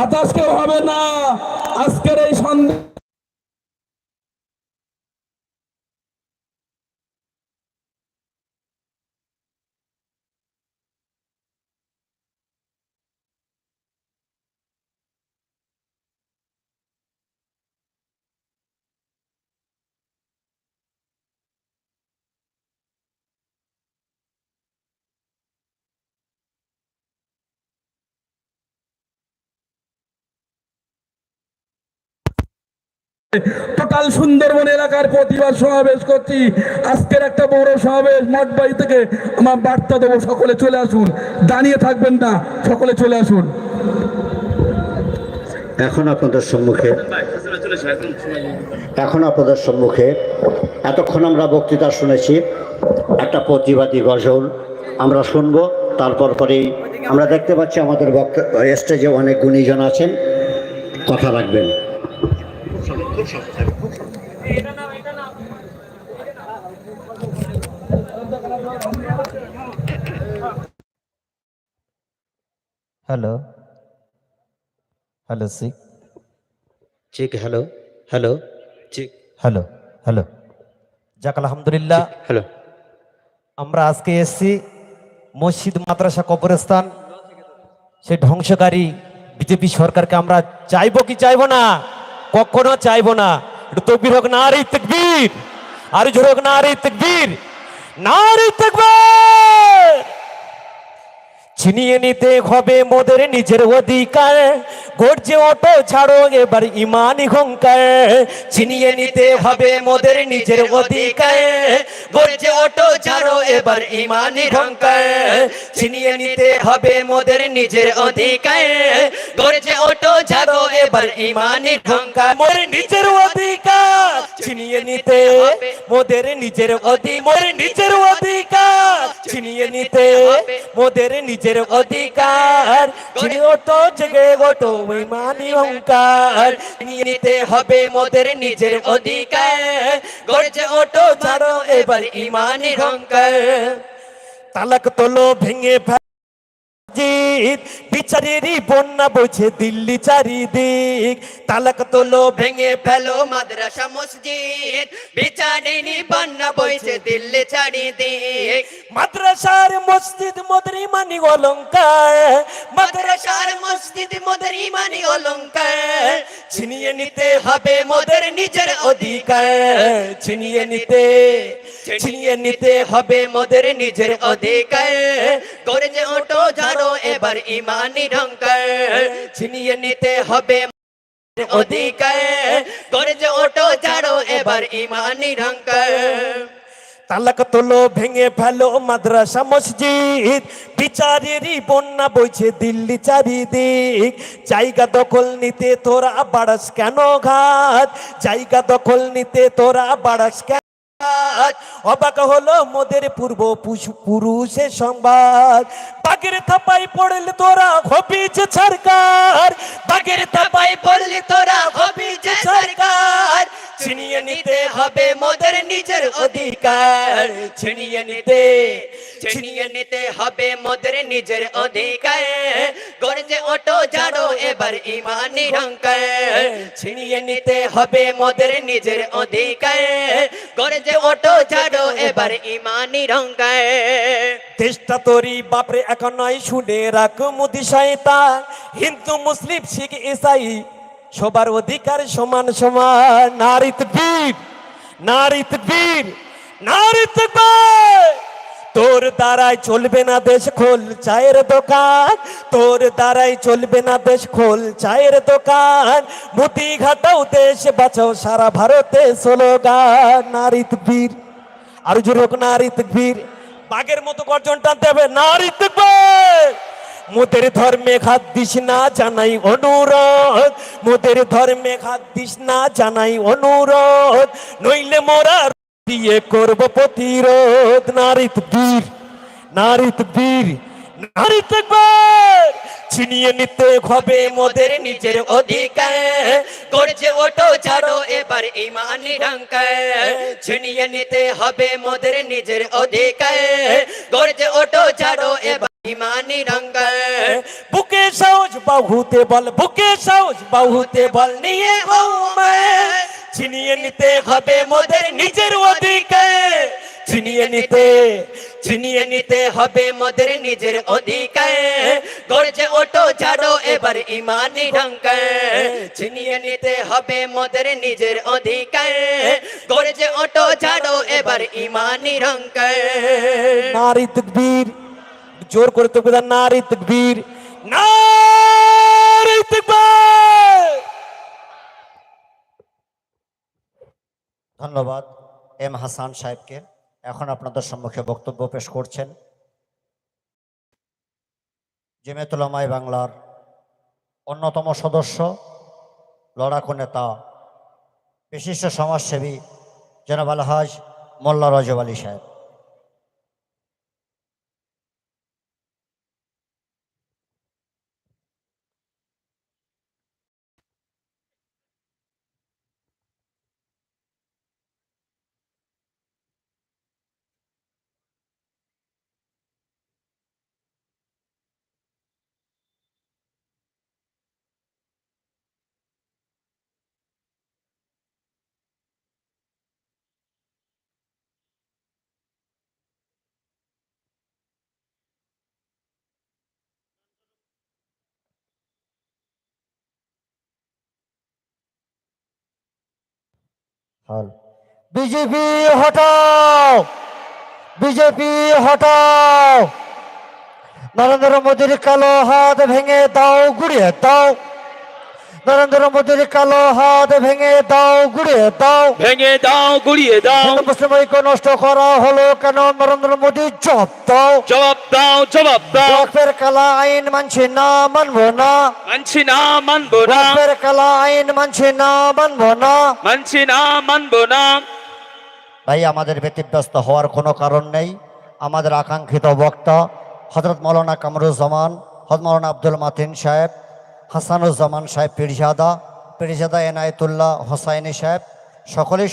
হতাশ কেউ হবে না। আজকের এই সন্ধ্যা টোটাল সুন্দরবন এলাকার প্রতিবাদ সমাবেশ করছি। আজকের একটা বড় সমাবেশ মঠবাড়ি থেকে আমার বার্তা দেবো, সকলে চলে আসুন। দাঁড়িয়ে থাকবেন না, সকলে চলে আসুন। এখন আপনাদের সম্মুখে এখন আপনাদের সম্মুখে এতক্ষণ আমরা বক্তৃতা শুনেছি, একটা প্রতিবাদী গজল আমরা শুনব, তারপর পরেই আমরা দেখতে পাচ্ছি আমাদের বক্ত স্টেজে অনেক গুণীজন আছেন, কথা রাখবেন। হ্যালো হ্যালো সিক ঠিক হ্যালো হ্যালো ঠিক হ্যালো হ্যালো যাক আলহামদুলিল্লাহ হ্যালো আমরা আজকে এসেছি মসজিদ মাদ্রাসা কবরস্থান সেই ধ্বংসকারী বিজেপি সরকারকে আমরা চাইব কি চাইব না কখনো চাইব না। একটু তকবির হোক না রে তকবীর। আর জোর হোক না রে তকবীর। না রে তকবীর! ছিনিয়ে নিতে হবে মোদের নিজের অধিকার। গর্জে অটো ছাড়ো, এবার ইমানি হংকার ছিনিয়ে নিতে হবে মোদের নিজের অধিকার। গর্জে অটো ছাড়ো, এবার ইমানি হংকার ছিনিয়ে নিতে হবে মোদের নিজের অধিকার। গর্জে অটো ছাড়ো, এবার ইমানি হংকার মোর নিজের অধিকার। ছিনিয়ে নিতে মোদের নিজের মোর নিজের অধিকার। ছিনিয়ে নিতে মোদের নিজের অধিকার। ছিনিয়ে জেগে গোটো বেমানি অহংকার। নিয়ে নিতে হবে মোদের নিজের অধিকার। গড়ছে ওটো ছাড়ো এবার ইমানি অহংকার। তালাক তোলো, ভেঙে জিত। বিচারেরই বন্যা বইছে দিল্লি চারিদিক। তালাক তোলো, ভেঙে ফেলো মাদ্রাসা মসজিদ। বিচারেরই বন্যা বইছে দিল্লি চারিদিক। মাদ্রাসার মসজিদ মোদের ইমানি অলঙ্কার। মাদ্রাসার মসজিদ মোদের ইমানি অলঙ্কার। ছিনিয়ে নিতে হবে মোদের নিজের অধিকার। ছিনিয়ে নিতে ছিনিয়ে নিতে হবে মোদের নিজের অধিকার। গর্জে ওটো ঝাড়ো এবার ইমানি ঢঙ্কার। ছিনিয়ে নিতে হবে অধিকার। গর্জে ওটো ঝাড়ো এবার ইমানি ঢঙ্কার। তালাক তোলো, ভেঙে ফেলো মাদ্রাসা মসজিদ। বিচারেরই বন্যা বইছে দিল্লি চারিদিক। জায়গা দখল নিতে তোরা বাড়াস কেন ঘাত? জায়গা দখল নিতে তোরা বাড়াস কেন? অবাক হলো মোদের পূর্ব পুরুষের সংবাদ। বাগের থাপাই পড়লে তোরা হবি যে সরকার। বাগের থাপাই পড়লে তোরা হবি যে সরকার। ছিনিয়ে নিতে হবে মোদের নিজের অধিকার। ছিনিয়ে নিতে ছিনিয়ে নিতে হবে মোদের নিজের অধিকার। গর্জে ওটো ঝাড়ো এবার ইমানি রঙ্কার ছিনিয়ে নিতে হবে মোদের নিজের অধিকার। গর্জে ওটো ঝাড়ো এবার ইমানি রঙ্কার দেশটা তোরি, বাপরে, এখন নয়, শুনে রাখ মোদি শয়তান। হিন্দু, মুসলিম, শিখ, ইসাই, সবার অধিকার সমান সমান। নারীত বীর নারীত বীর নারীত তোর দ্বারাই চলবে না দেশ খোল চায়ের দোকান। তোর দ্বারাই চলবে না দেশ খোল চায়ের দোকান। মুতি ঘাটাও দেশ বাঁচাও, সারা ভারতে স্লোগান, নারীত বীর। আর জোরক নারীত বীর, বাঘের মতো গর্জন টানতে হবে, নারীত বীর। মোদের ধর্মে খাত দিস না জানাই অনুরোধ। মোদের ধর্মে খাত দিস না জানাই অনুরোধ। নইলে মোরা দিয়ে করব প্রতিরোধ। নারীত বীর নারীত বীর নারী থাকবার ছিনিয়ে নিতে হবে মোদের নিজের অধিকার। গর্জে ওটো ছাড়ো এবার ইমানি রঙ্কার ছিনিয়ে নিতে হবে মোদের নিজের অধিকার। গর্জে ওটো ছাড়ো এবার ইমানি বুকে সাহস, বাহুতে বল, বুকে সাহস, বাহুতে বল, নিয়ে বৌমায় ছিনিয়ে নিতে হবে মোদের নিজের অধিকার। ছিনিয়ে নিতে ছিনিয়ে নিতে হবে মোদের নিজের অধিকার। গর্জে ওঠো, ছাড়ো, এবার ইমানি রঙ্কার ছিনিয়ে নিতে হবে মোদের নিজের অধিকার। গর্জে ওঠো, ছাড়ো, এবার ইমানি রঙ্কার নারী তকবীর, জোর করে তকবীর নারী তকবীর। নারী তকবীর! ধন্যবাদ এম হাসান সাহেবকে। এখন আপনাদের সম্মুখে বক্তব্য পেশ করছেন জেমেতুলামাই বাংলার অন্যতম সদস্য, লড়াকু নেতা, বিশিষ্ট সমাজসেবী জনাব আলহাজ মোল্লা রজব আলী সাহেব হল বিজেপি হটাও! বিজেপি হটাও! নরেন্দ্র মোদীর কালো হাত ভেঙে দাও গুড়িয়ে দাও। নরেন্দ্র মোদীর কালো হাত ভেঙে দাও গুড়িয়ে দাও। ভেঙে দাও গুড়িয়ে দাও। হিন্দু মুসলিম ঐক্য নষ্ট করা হলো কেন? নরেন্দ্র মোদী জব দাও। জবাব দাও জবাব দাও। ওয়াকফের কালা আইন মানছি না মানবো না। মানছি না মানবো না। ওয়াকফের কালা আইন মানছি না মানবো না। মানছি না মানবো না। ভাই আমাদের ব্যতিব্যস্ত হওয়ার কোনো কারণ নেই। আমাদের আকাঙ্ক্ষিত বক্তা হজরত মৌলানা কামরুজ্জামান হজরত মৌলানা আব্দুল মাতিন সাহেব হাসানুজ্জামান সাহেব পিরজাদা পিরজাদা এনায়েতুল্লাহ হোসাইনি সাহেব সকলেই